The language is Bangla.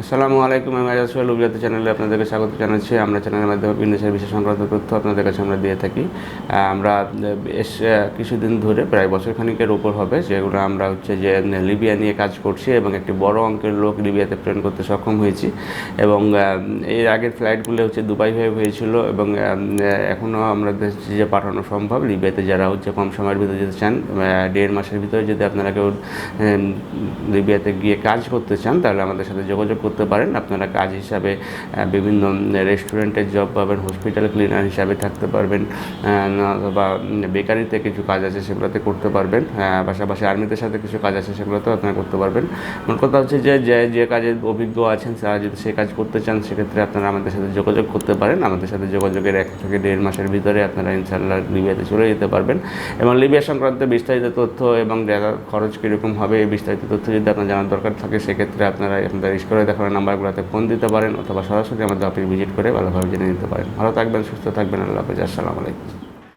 আসসালামু আলাইকুম আমি আজাদ সোহেল চ্যানেলে আপনাদেরকে স্বাগত জানাচ্ছি। আমরা চ্যানেলের মাধ্যমে বিভিন্ন দেশের বিশেষ সংক্রান্ত তথ্য আপনাদের কাছে আমরা দিয়ে থাকি। আমরা বেশ কিছুদিন ধরে, প্রায় বছর খানিকের উপর হবে, যেগুলো আমরা হচ্ছে যে, লিবিয়া নিয়ে কাজ করছি এবং একটি বড় অঙ্কের লোক লিবিয়াতে প্রেরণ করতে সক্ষম হয়েছি। এবং এর আগের ফ্লাইটগুলো হচ্ছে দুবাই হয়ে হয়েছিল এবং এখনও আমরা যে পাঠানো সম্ভব। লিবিয়াতে যারা হচ্ছে কম সময়ের ভিতরে যেতে চান দেড় মাসের ভিতরে যদি আপনারা কেউ লিবিয়াতে গিয়ে কাজ করতে চান, তাহলে আমাদের সাথে যোগাযোগ করতে পারেন। আপনারা কাজ হিসাবে বিভিন্ন রেস্টুরেন্টের জব পাবেন হসপিটাল ক্লিনার হিসাবে থাকতে পারবেন অথবা বেকারিতে কিছু কাজ আছে সেগুলোতে করতে পারবেন পাশাপাশি আর্মিদের সাথে কিছু কাজ আছে সেগুলোতেও আপনারা করতে পারবেন। মোট কথা হচ্ছে যে যে যে কাজে অভিজ্ঞ আছেন, তারা যদি সেই কাজ করতে চান, সেক্ষেত্রে আপনারা আমাদের সাথে যোগাযোগ করতে পারেন। আমাদের সাথে যোগাযোগের এক থেকে দেড় মাসের ভিতরে আপনারা ইনশাল্লাহ লিবিয়াতে চলে যেতে পারবেন। এবং লিবিয়া সংক্রান্ত বিস্তারিত তথ্য এবং দেখা খরচ কীরকম হবে, এই বিস্তারিত তথ্য যদি আপনার জানার দরকার থাকে, সেক্ষেত্রে আপনারা আপনাদের স্ক্রিনে দেখানো নাম্বারগুলোতে ফোন দিতে পারেন অথবা সরাসরি আমাদের অফিস ভিজিট করে ভালোভাবে জেনে নিতে পারেন। ভালো থাকবেন, সুস্থ থাকবেন, আল্লাহ হাফিজ, আসসালামু আলাইকুম।